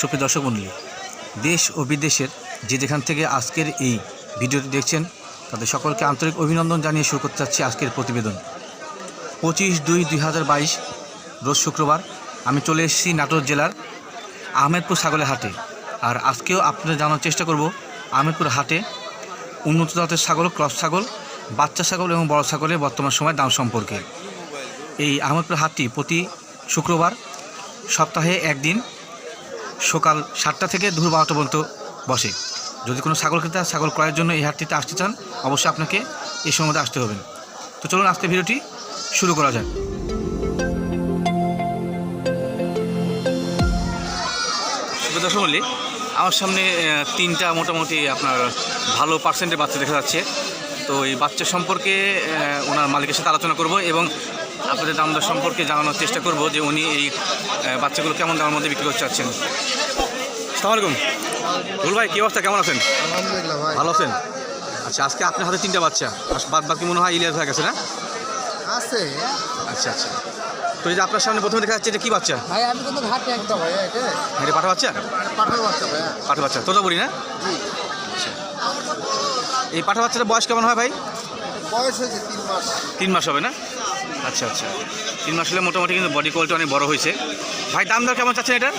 সুপ্রিয় দর্শক মণ্ডলী, দেশ ও বিদেশের যে যেখান থেকে আজকের এই ভিডিওটি দেখছেন, তাদের সকলকে আন্তরিক অভিনন্দন জানিয়ে শুরু করতে চাচ্ছি আজকের প্রতিবেদন। পঁচিশ দুই দুই রোজ শুক্রবার আমি চলে এসেছি নাটোর জেলার আহমেদপুর ছাগলের হাটে। আর আজকেও আপনাদের জানার চেষ্টা করব আহমেদপুর হাটে উন্নত জাতের ছাগল ক্রস ছাগল, বাচ্চা ছাগল এবং বড় ছাগলের বর্তমান সময় দাম সম্পর্কে। এই আহমেদপুর হাটটি প্রতি শুক্রবার সপ্তাহে একদিন সকাল সাতটা থেকে দুপুর বারোটা পর্যন্ত বসে। যদি কোনো ছাগল ক্রেতা, ছাগল ক্রয়ের জন্য এই হাটটিতে আসতে চান, অবশ্যই আপনাকে এই সময় মধ্যে আসতে হবে। তো চলুন আজকে ভিডিওটি শুরু করা যাক। দর্শক মল্লিক আমার সামনে তিনটা মোটামুটি আপনার ভালো পার্সেন্টের বাচ্চা দেখা যাচ্ছে। তো এই বাচ্চা সম্পর্কে ওনার মালিকের সাথে আলোচনা করব এবং আপনাদের দাম দর সম্পর্কে জানানোর চেষ্টা করব যে উনি এই বাচ্চাগুলো কেমন দামের মধ্যে বিক্রি করতে চাচ্ছেন। সালাম আলাইকুম। রুল ভাই কী অবস্থা? কেমন আছেন? ভালো আছেন? আচ্ছা আজকে আপনার হাতে তিনটা বাচ্চা। বাদ বাকি মনে হয় ইলিয়াস হয়ে গেছে না? আছে। আচ্ছা আচ্ছা। তো এই যে আপনার সামনে প্রথমে দেখা যাচ্ছে এটা কী বাচ্চা? ভাই আমি কিন্তু ঘাটে একটা ভাই এটা। এটা পাঠা বাচ্চা? পাঠার বাচ্চা ভাই। পাঠা বাচ্চা। তোতা বলি না? জি। এই পাঠা বাচ্চাটা বয়স কেমন হয় ভাই? বয়স হয়েছে তিন মাস। তিন মাস হবে না? আচ্ছা আচ্ছা। তিন মাস হলে মোটামুটি কিন্তু বডি কোয়ালিটি অনেক বড় হয়েছে। ভাই দাম দর কেমন চাচ্ছেন এটার?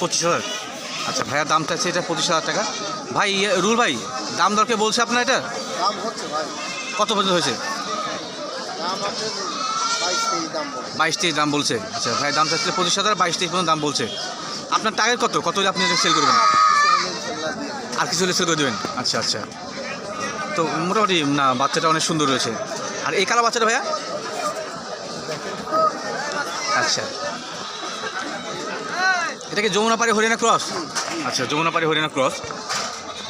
পঁচিশ হাজার। আচ্ছা ভাইয়ার দাম চাচ্ছে এটা পঁচিশ হাজার টাকা। ভাই ইয়ে, রুল ভাই দাম দরকে বলছে আপনার এটা কত পর্যন্ত হয়েছে? বাইশ তেইশ দাম বলছে। আচ্ছা ভাই দাম চাচ্ছে পঁচিশ হাজার বাইশ তেইশ পর্যন্ত দাম বলছে। আপনার টার্গেট কত? কত আপনি এটা সেল করবেন? আর কিছু হলে সেল করে দেবেন? আচ্ছা আচ্ছা। তো মোটামুটি, না, বাচ্চাটা অনেক সুন্দর রয়েছে। আর এই কালা বাচ্চাটা ভাইয়া? আচ্ছা। এটা কি যমুনাপাড়ি হরিয়ানা ক্রস? আচ্ছা যমুনাপাড়ি হরিয়ানা ক্রস।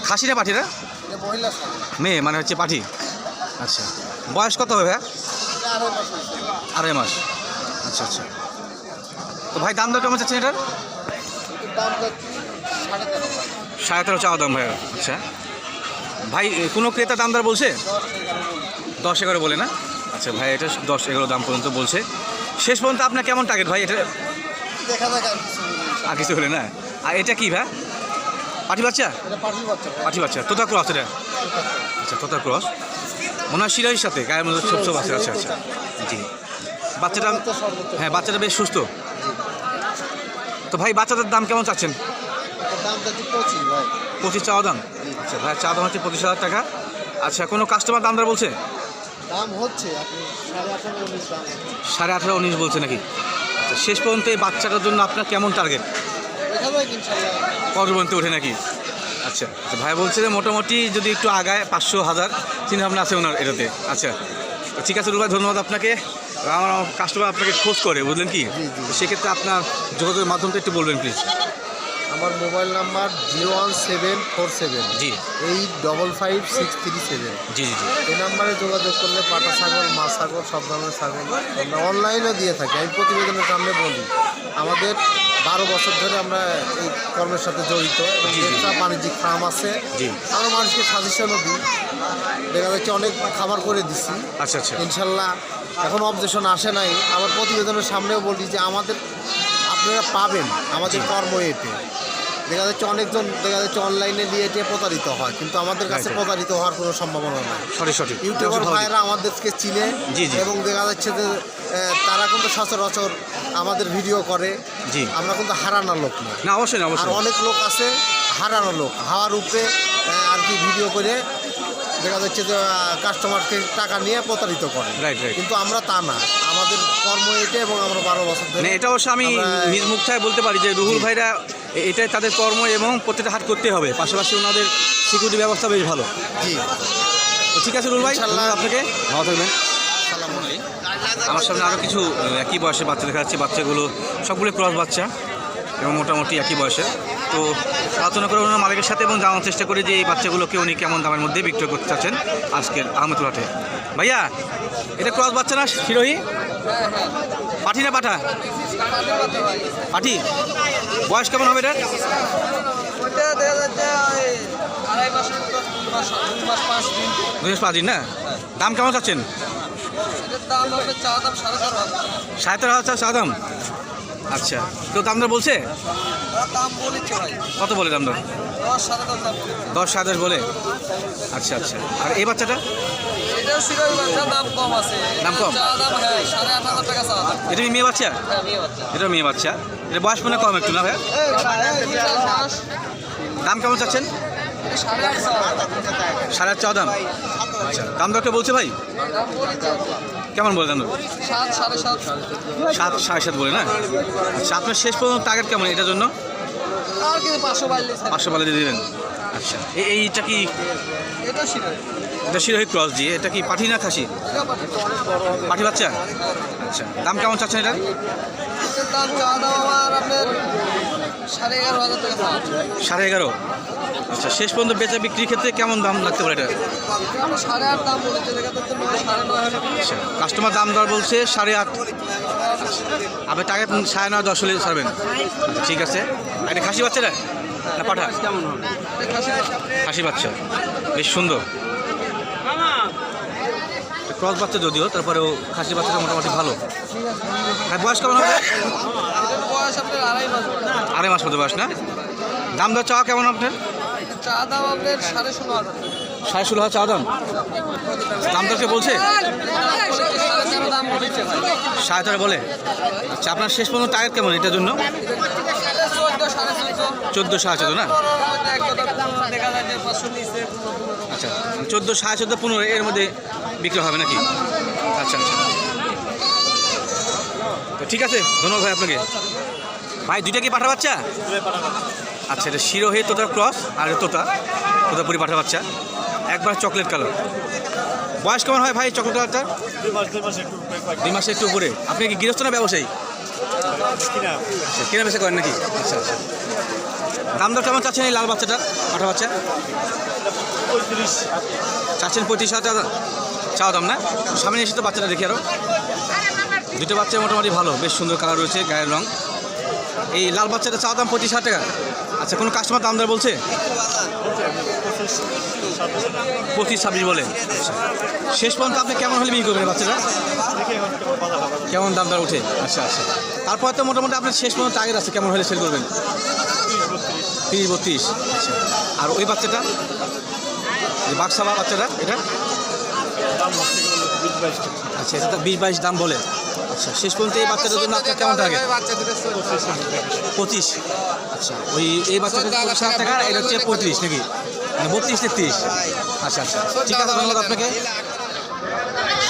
খাসি না? পাঠিরা মেয়ে মানে হচ্ছে পাঠি। আচ্ছা। বয়স কত হবে ভাইয়া? আড়াই মাস। আচ্ছা আচ্ছা। তো ভাই, দাম দর কেমন চাচ্ছেন এটার? সাড়ে তেরো চাওয়া দাম ভাইয়া। আচ্ছা। ভাই কোনো ক্রেতা দাম দর বলছে? দশ এগারো। বলে না? আচ্ছা ভাই এটা দশ এগারো দাম পর্যন্ত বলছে। শেষ পর্যন্ত আপনার কেমন টার্গেট ভাই? এটা আর কিছু হলে না? আর এটা কি ভাই? পাঠি বাচ্চা? পাঠি বাচ্চা তোতা ক্রস এটা? আচ্ছা তোতা ক্রস। মনে হয় শিরাইর সাথে গায়ের মধ্যে ছোপ ছোপ আছে আচ্ছা আচ্ছা। জি। বাচ্চাটা হ্যাঁ বাচ্চাটা বেশ সুস্থ। তো ভাই বাচ্চাটার দাম কেমন চাচ্ছেন? পঁচিশ চাওয়া দাম। আচ্ছা ভাই চা দাম হচ্ছে পঁচিশ হাজার টাকা। আচ্ছা কোনো কাস্টমার দাম দর বলছে? দাম হচ্ছে সাড়ে আঠারো উনিশ বলছে নাকি? আচ্ছা শেষ পর্যন্ত এই বাচ্চাটার জন্য আপনার কেমন টার্গেট কত পর্যন্ত ওঠে নাকি? আচ্ছা আচ্ছা ভাই বলছে যে মোটামুটি যদি একটু আগায় পাঁচশো হাজার চিন্তা ভাবনা আছে ওনার এটাতে। আচ্ছা ঠিক আছে রুবাই ধন্যবাদ আপনাকে। আমার কাস্টমার আপনাকে খোঁজ করে বুঝলেন কি। সেক্ষেত্রে আপনার যোগাযোগের মাধ্যমটা একটু বলবেন প্লিজ আমার mobile number zero one seven four seven. জি। Eight double five six three seven. জি জি জি। এই নাম্বারে যোগাযোগ করলে পাটা সাগর মাছ সাগর সব ধরনের সাগর আমরা অনলাইনেও দিয়ে থাকি। আমি প্রতিবেদনের সামনে বলি আমাদের বারো বছর ধরে আমরা এই কর্মের সাথে জড়িত। একটা বাণিজ্যিক ফার্ম আছে। আমরা মানুষকে সাজেশনও দিই। দেখা যাচ্ছে অনেক খাবার করে দিচ্ছি আচ্ছা আচ্ছা। ইনশাল্লাহ এখন অবজেশন আসে নাই। আমার প্রতিবেদনের সামনেও বলি যে আমাদের আপনারা পাবেন আমাদের কর্ম এতে। দেখা যাচ্ছে অনেকজন দেখা যাচ্ছে অনলাইনে দিয়ে এটে প্রতারিত হয় কিন্তু আমাদের কাছে. প্রতারিত হওয়ার কোনো সম্ভাবনা নাই। সঠিক সঠিক। ইউটিউবার ভাইরা আমাদেরকে চিনে। এবং দেখা যাচ্ছে যে তারা কিন্তু সচরাচর আমাদের ভিডিও করে। জি। আমরা কিন্তু হারানো লোক না। না অবশ্যই অবশ্যই। অনেক লোক আছে হারানো লোক। হাওয়ার উপরে আর কি ভিডিও করে দেখা যাচ্ছে যে কাস্টমারকে টাকা নিয়ে প্রতারিত করে। রাইট রাইট কিন্তু আমরা তা না। আমাদের কর্ম এটা এবং আমরা বারো বছর ধরে মানে এটা অবশ্য আমি নিজ মুখটায় বলতে পারি যে রুহুল ভাইরা এটাই তাদের কর্ম এবং প্রত্যেকটা হাট করতে হবে। পাশাপাশি ওনাদের সিকিউরিটি ব্যবস্থা বেশ ভালো। জি। তো ঠিক আছে রুহুল ভাই আপনাকে। ভালো থাকবেন। আমার সামনে আরও কিছু একই বয়সে বাচ্চা দেখা যাচ্ছে। বাচ্চাগুলো সবগুলো ক্রস বাচ্চা। এবং মোটামুটি একই বয়সে। তো আলোচনা করে ওনার মালিকের সাথে এবং জানার চেষ্টা করি যে এই বাচ্চাগুলোকে উনি কেমন দামের মধ্যে বিক্রয় করতে চাচ্ছেন আজকের আহমেদুল হাটে। ভাইয়া, এটা ক্রস বাচ্চা না হিরোহি পাঠি না পাঠা? পাঠি। বয়স কেমন হবে এটা? দুই মাস পাঁচ দিন, না? দাম কেমন চাচ্ছেন? সাড়ে তেরো হাজার চা দাম? আচ্ছা। তো দাম দর বলছে? কত বলে দাম দর? দশ সাড়ে দশ বলে? আচ্ছা আচ্ছা। আর এই বাচ্চাটা? দাম কম হ্যাঁ এটা কি মেয়ে বাচ্চা? হ্যাঁ মেয়ে বাচ্চা। এটা মেয়ে বাচ্চা। এটা বয়স মনে কম একটু না ভাই দাম কেমন চাচ্ছেন? সাড়ে আট চা দাম। আচ্ছা দাম দরটা বলছে ভাই? কেমন বলে দর সাত সাড়ে সাত। সাত সাড়ে সাত বলে না? আচ্ছা আপনার শেষ পর্যন্ত টার্গেট কেমন এটার জন্য? আর কিন্তু পাঁচশো বাইশ পাঁচশো দিয়ে দেবেন। আচ্ছা এই এইটা কি? এটা শিরোহী। ক্রস দিয়ে এটা কি পাঠি না খাসি? পাঠিয়ে পাঠি। বাচ্চা? আচ্ছা দাম কেমন চাচ্ছেন এটা? দাম চা দাম আমার আপনার সাড়ে এগারো টাকা আচ্ছা শেষ পর্যন্ত বেচা বিক্রির ক্ষেত্রে কেমন দাম লাগতে পারে এটা? আচ্ছা কাস্টমার দাম দর বলছে সাড়ে আট। আপনি টার্গেট সাড়ে নয় দশ হলে ছাড়বেন। ঠিক আছে। এটা খাসি বাচ্চাটা? না পাঠা? কেমন হবে খাসি বাচ্চা। বেশ সুন্দর। ক্রস বাচ্চা যদিও, তারপরেও খাসি বাচ্চাটা মোটামুটি ভালো। হ্যাঁ বয়স কেমন হবে? আড়াই মাস মতো বয়স না? দাম দর চাওয়া কেমন আপনার? চা দাম সাড়ে ষোলো হাজার চাওয়া দাম। দাম দরকে বলছে? সাড়ে তেরো দাম বলে। আচ্ছা আপনার শেষ পর্যন্ত টার্গেট কেমন এটার জন্য? চোদ্দ সাড়ে চোদ্দ না? আচ্ছা চোদ্দ সাড়ে চোদ্দ পনেরো এর মধ্যে বিক্রি হবে নাকি? আচ্ছা আচ্ছা। তো ঠিক আছে ধন্যবাদ ভাই আপনাকে। ভাই দুইটা কি পাঠা বাচ্চা? আচ্ছা এটা শিরোহে তোতা ক্রস আর এটা তোতা তোতাপুরি পাঠা বাচ্চা। একবার চকলেট কালার। বয়স কেমন হয় ভাই চকলেট কালারটা? দুই মাসে একটু উপরে। আপনি কি গৃহস্থ না ব্যবসায়ী? আচ্ছা কেনা বেচা করেন নাকি? আচ্ছা আচ্ছা। দাম দর কেমন চাচ্ছেন এই লাল বাচ্চাটা পাঠা বাচ্চা? চাচ্ছেন পঁয়ত্রিশ হাজার চাওয়া দাম, না? সামনে এসে তো বাচ্চাটা দেখি আরও দুটো বাচ্চা মোটামুটি ভালো, বেশ সুন্দর কালার রয়েছে, গায়ের রং। এই লাল বাচ্চাটা চাওয়া দাম পঁচিশ হাজার টাকা? আচ্ছা কোনো কাস্টমার দাম দর বলছে? পঁচিশ, ছাব্বিশ বলে। শেষ পর্যন্ত আপনি কেমন হলে বিক্রি করবেন বাচ্চাটা? কেমন দাম দর উঠে আচ্ছা আচ্ছা। তারপর তো মোটামুটি আপনার শেষ পর্যন্ত টার্গেট আছে, কেমন হলে সেল করবেন? তিরিশ, বত্রিশ। আর ওই বাচ্চাটা? যে বাক্সাবা বাচ্চাটা, এটা? আচ্ছা এটা বিশ, বাইশ দাম বলে। আচ্ছা শেষ পর্যন্ত এই বাচ্চাটার জন্য আপনার কেমন থাকে পঁচিশ। আচ্ছা ওই, এই বাচ্চাটা হাজার টাকা এটা হচ্ছে পঁয়ত্রিশ নাকি? মানে বত্রিশ, তেত্রিশ। আচ্ছা আচ্ছা। ঠিক আছে, ধন্যবাদ আপনাকে।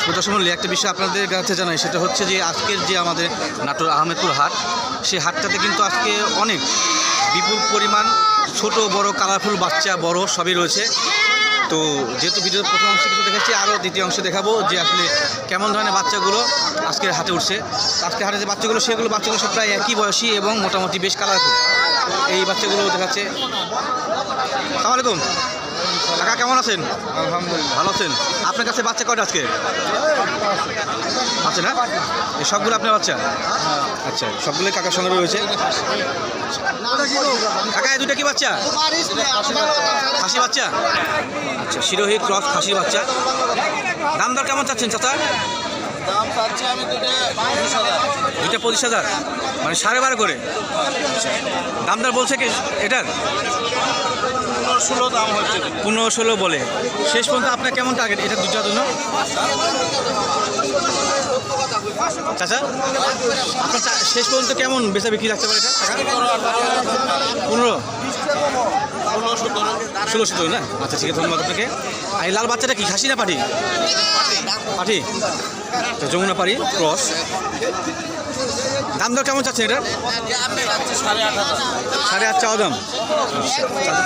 প্রদর্শন একটা বিষয় আপনাদের কাছে জানাই, সেটা হচ্ছে যে আজকের যে আমাদের নাটোর আহমেদপুর হাট, সেই হাটটাতে কিন্তু আজকে অনেক বিপুল পরিমাণ ছোট, বড় কালারফুল বাচ্চা, বড় সবই রয়েছে। তো যেহেতু ভিডিওর প্রথম অংশে কিছু দেখাচ্ছি, আরও দ্বিতীয় অংশে দেখাবো যে আসলে কেমন ধরনের বাচ্চাগুলো আজকের হাতে উঠছে। আজকের হাটে যে বাচ্চাগুলো, সেগুলো বাচ্চাগুলো সব প্রায় একই বয়সী এবং মোটামুটি বেশ কালারফুল এই বাচ্চাগুলো দেখাচ্ছে। সালাম আলাইকুম। কাকা কেমন আছেন? আলহামদুলিল্লাহ। ভালো আছেন? আপনার কাছে বাচ্চা কয়টা আজকে? আছে না? এই সবগুলো আপনার বাচ্চা? আচ্ছা সবগুলোই কাকার সঙ্গে রয়েছে। কাকা এই দুটা কি বাচ্চা? খাসি বাচ্চা? আচ্ছা শিরোহী ক্রস খাসি বাচ্চা। দাম দর কেমন চাচ্ছেন চাচা? দাম পাচ্ছি আমি দুটো পঁচিশ হাজার। দুইটা পঁচিশ হাজার? মানে সাড়ে বারো করে? আচ্ছা। দাম দর বলছে কি এটার? ষোলো দাম হচ্ছে। পনেরো ষোলো বলে। শেষ পর্যন্ত আপনার কেমন টার্গেট এটা দুটার জন্য চাচা, আপনার শেষ পর্যন্ত কেমন বেচা বিক্রি লাগতে পারে এটা? পনেরো? ষোলো সতেরো না? আচ্ছা ঠিক আছে, ধন্যবাদ আপনাকে। আর লাল বাচ্চাটা কি, খাসি না পাঠি পাঠি তো যমুনা পাড়ি ক্রস। দাম দর কেমন চাচ্ছে এটা? সাড়ে আট চাওয়া দাম।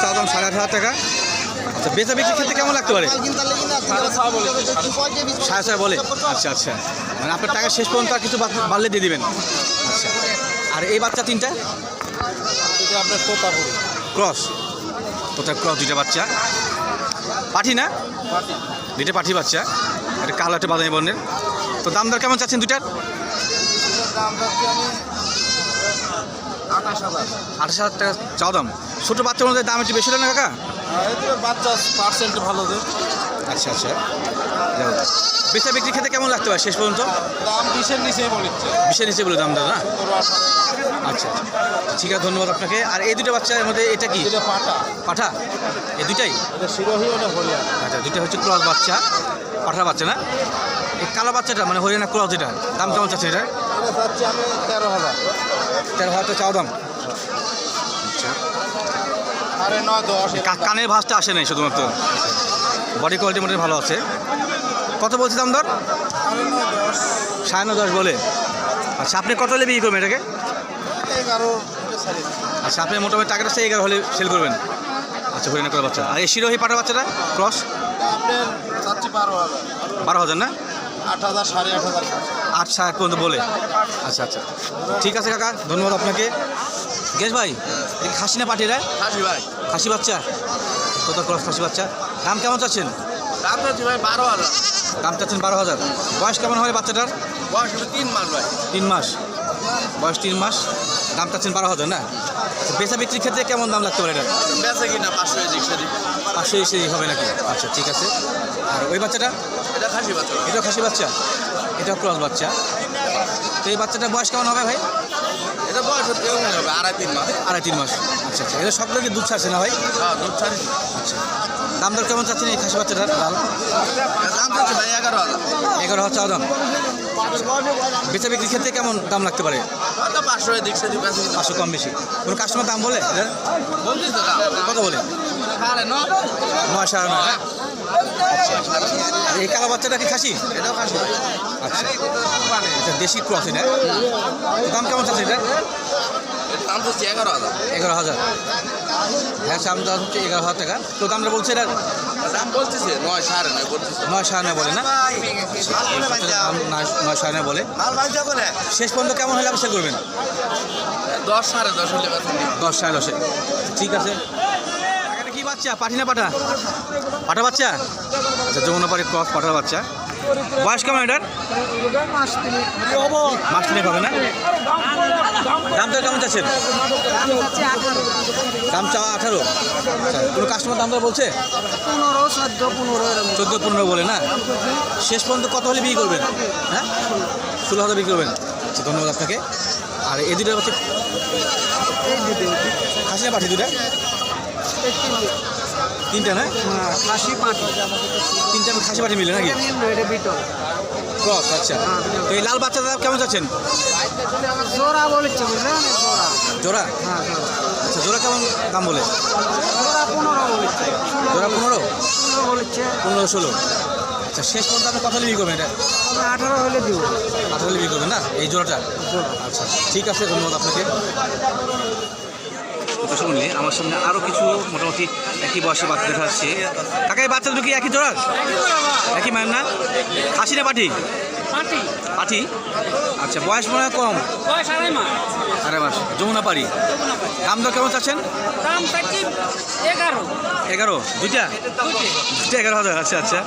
চাওয়া দাম সাড়ে আট হাজার টাকা। আচ্ছা বেচা বিক্রির ক্ষেত্রে কেমন লাগতে পারে? সাড়ে ছয় বলে। আচ্ছা আচ্ছা। মানে আপনার টাকা শেষ পর্যন্ত আর কিছু বাড়লে দিয়ে দেবেন। আচ্ছা। আর এই বাচ্চা তিনটা? আপনার ক্রস। তোটা ক্রস, দুইটা বাচ্চা। পাঠি না? দুইটা পাঠি বাচ্চা। একটা কালো একটা বাদামি বর্ণের। তো দাম দর কেমন চাচ্ছেন দুইটার? দাম আমি আঠাশ হাজার। আঠাশ হাজার টাকা চাও দাম। ছোটো বাচ্চার মধ্যে দাম একটু বেশি না কাকা? বাচ্চা পার্সেন্ট ভালো দেয় আচ্ছা আচ্ছা। বেচা বিক্রি খেতে কেমন লাগতে পারে শেষ পর্যন্ত? দাম বিশের নিচে বলেছে বিশের নিচে বলে দাম না? আচ্ছা আচ্ছা। ঠিক আছে ধন্যবাদ আপনাকে। আর এই দুটো বাচ্চার মধ্যে এটা কি? এটা পাটা। পাঠা? এই দুটাই এটা আচ্ছা দুইটা হচ্ছে ক্রস বাচ্চা পাঠার বাচ্চা না? এই কালো বাচ্চাটা মানে হরিয়ানা ক্রস যেটা দাম কেমন চাচ্ছে এটা এটা চাচ্ছি আমি তেরো হাজার। তেরো হাজার চাও দাম? আরে নয় দশ। কানের ভাঁজটা আসে নাই শুধুমাত্র। বডি কোয়ালিটি মোটামুটি ভালো আছে। কত বলছে দাম দর? সাড়ে নয় দশ বলে। আচ্ছা আপনি কত হলে বিক্রি করবেন এটাকে? আচ্ছা আপনি মোটামুটি টাকাটা সেই এগারো হলে সেল করবেন। আচ্ছা হরিয়ানা করে বাচ্চা। আর এই শিরোহী পাটা বাচ্চাটা? ক্রস বারো হাজার না? আট হাজার সাড়ে আট হাজার। আট ষাট পর্যন্ত বলে। আচ্ছা আচ্ছা। ঠিক আছে কাকা ধন্যবাদ আপনাকে। গেস ভাই খাসি না পাঠিয়ে দেয় খাসি ভাই। খাসি বাচ্চা? কত ক্রস খাসি বাচ্চা। দাম কেমন চাচ্ছেন? দাম চাচ্ছি ভাই বারো হাজার। দাম চাচ্ছেন বারো হাজার। বয়স কেমন হয় বাচ্চাটার? বয়স তিন মাস ভাই। তিন মাস। বয়স তিন মাস। দাম চাচ্ছেন বারো হাজার না? বেচা বিক্রির ক্ষেত্রে কেমন দাম লাগতে পারে এটা? বেঁচে কিনা পাঁচশো এদিক পাঁচশো এসে হবে নাকি? আচ্ছা ঠিক আছে। আর ওই বাচ্চাটা? এটা খাসি বাচ্চা। এটা খাসি বাচ্চা? এটাও ক্রস বাচ্চা। তো এই বাচ্চাটার বয়স কেমন হবে ভাই? এটা বয়স হবে আড়াই তিন মাস। আড়াই তিন মাস। আচ্ছা আচ্ছা এটা সবগুলো কি দুধ ছাড়ছে না ভাই? হ্যাঁ দুধ ছাড়ি আচ্ছা দাম দর কেমন চাচ্ছেন এই খাসি বাচ্চাটার? লাল দাম চাচ্ছি ভাই এগারো হাজার। এগারো হাজার দাম? বেচা বিক্রির ক্ষেত্রে কেমন দাম লাগতে পারে? পাঁচশো কম বেশি। কোনো কাস্টমার দাম বলে? কত বলে? নয় সাড়ে নয়। এই কালো বাচ্চাটা কি খাসি? আচ্ছা। আচ্ছা দেশি ক্রস তো দাম কেমন চাচ্ছে এটা? দাম চাচ্ছি এগারো হাজার। এগারো হাজার হ্যাঁ দাম হচ্ছে এগারো হাজার টাকা। তো দামটা বলছে এটা দাম বলতেছে নয় সাড়ে নয় বলতেছে নয় সাড়ে নয় বলে না নয়- সাড়ে নয় বলে। শেষ পর্যন্ত কেমন হলে আপনি সেল করবেন? দশ সাড়ে দশ হলে দশ সাড়ে দশে। ঠিক আছে। কি বাচ্চা? পাঠি না পাঠা? পাঠা বাচ্চা? আচ্ছা যমুনা পাড়ি ক্রস পাঠা বাচ্চা। বয়স কেমন এটার? মাস তিনেক হবে না? দাম তো কেমন চাচ্ছেন? দাম চা আঠারো। আচ্ছা কোনো কাস্টমার দাম দর বলছে? পনেরো চোদ্দ, পনেরো পনেরো বলে না? শেষ পর্যন্ত কত হলে বিক্রি করবেন? হ্যাঁ? ষোলো হাজার বিক্রি করবেন। আচ্ছা ধন্যবাদ আপনাকে। আর এই দুটো হচ্ছে খাসি না পাঠি দুটা তিনটা না? হ্যাঁ, খাসি পাটি। তিনটা খাসি পাঠি মিলে নাকি? ক্রস আচ্ছা। তো এই লাল বাচ্চাটা কেমন যাচ্ছেন জোড়া বলেছে বুঝলেন? জোড়া। জোড়া? হ্যাঁ আচ্ছা জোড়া কেমন দাম বলে? জোড়া পনেরো বলেছে। জোড়া পনেরো? বলেছে। পনেরো ষোলো। আচ্ছা শেষ পর্যন্ত আপনি কত বিক্রি করবেন এটা? আঠারো হলে দিব। আঠারো বিক্রি করবেন না? এই জোড়াটা? আচ্ছা ঠিক আছে ধন্যবাদ আপনাকে। তো শুনলে আমার সামনে আরও কিছু মোটামুটি একই বয়সে বাচ্চা দেখা যাচ্ছে। কাকা এই বাচ্চা দুটো কি একই জোড়া একই মায়ের না? খাসি না পাঠি পাঠি আচ্ছা বয়স মনে হয় কম। আড়াই মাস। যমুনা পাড়ি। দাম দর কেমন চাচ্ছেন? দাম চাচ্ছি এগারো। এগারো? দুইটা? দুইটা এগারো হাজার আচ্ছা আচ্ছা।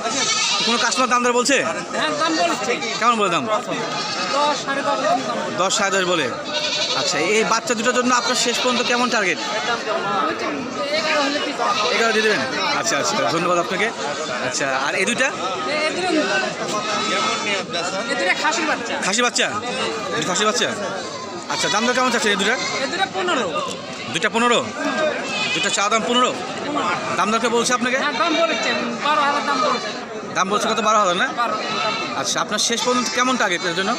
কোনো কাস্টমার দাম দর বলছে? হ্যাঁ দাম বলছে। কেমন বলে দাম? দশ সাড়ে দশ বলে। আচ্ছা এই বাচ্চা দুটোর জন্য আপনার শেষ পর্যন্ত কেমন টার্গেট এগারো দিয়ে দেবেন? আচ্ছা আচ্ছা ধন্যবাদ আপনাকে। আচ্ছা আর এই দুইটা? খাসি বাচ্চা। খাসি বাচ্চা? আচ্ছা দাম দর কেমন চাচ্ছে এই দুটা? এদের পনেরো। দুইটা পনেরো? দুটা চা দাম পনেরো? দাম দরকে বলছে আপনাকে? হ্যাঁ দাম বলেছে কত? বারো হাজার না। আচ্ছা আপনার শেষ পর্যন্ত কেমন টার্গেট এর জন্য?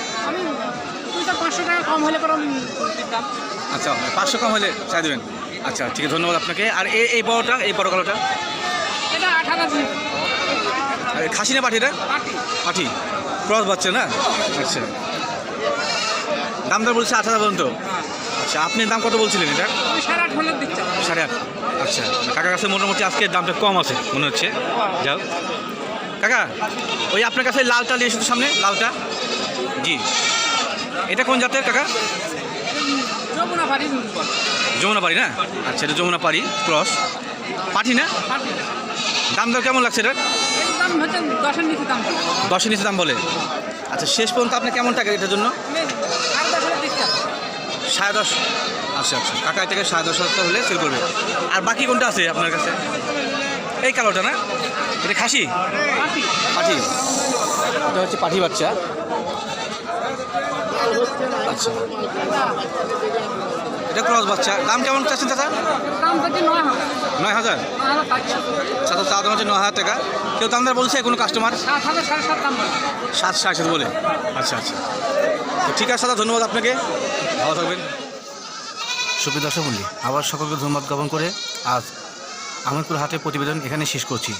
আচ্ছা পাঁচশো কম হলে চাই দেবেন। আচ্ছা ঠিক আছে ধন্যবাদ আপনাকে। আর এই এই বড়টা এই বড় কালোটা? খাসি না পাঠিটা পাঠি ক্রস বাচ্চা না? আচ্ছা। দাম বলছে আট হাজার পর্যন্ত। আচ্ছা আপনি দাম কত বলছিলেন এটা? সাড়ে আট আচ্ছা কাকার কাছে মোটামুটি আজকে দামটা কম আছে মনে হচ্ছে। যাও কাকা ওই আপনার কাছে লালটা নিয়ে এসেছে সামনে লালটা। জি। এটা কোন জাতের কাকা? যমুনা পাড়ি। না? আচ্ছা এটা যমুনা পাড়ি ক্রস। পাঠি না? দাম দর কেমন লাগছে এটা এর দশের নিচে দাম। বলে দশের নিচে দাম বলে। আচ্ছা শেষ পর্যন্ত আপনি কেমন টাকা এটার জন্য আমি সাড়ে দশ হলে দিচ্ছি সাড়ে দশ। আচ্ছা আচ্ছা। কাকা থেকে সাড়ে দশ হাজার হলে সেল করবে। আর বাকি কোনটা আছে আপনার কাছে? এই কালোটা না? এটা খাসি? পাঠি এটা হচ্ছে পাঠি বাচ্চা। আচ্ছা। এটা ক্রস বাচ্চা। দাম কেমন চাচ্ছেন দাদা নয় হাজার। সাত চা দাম হচ্ছে নয় হাজার টাকা। কেউ দামদার বলছে কোনো কাস্টমার সাত সাড়ে সাত বলে। আচ্ছা আচ্ছা। ঠিক আছে, দাদা, ধন্যবাদ আপনাকে। ভালো থাকবেন। সুপ্রিয় দর্শক আবার সকলকে ধন্যবাদ জ্ঞাপন করে আজ আমিরপুর হাতে প্রতিবেদন এখানে শেষ করছি।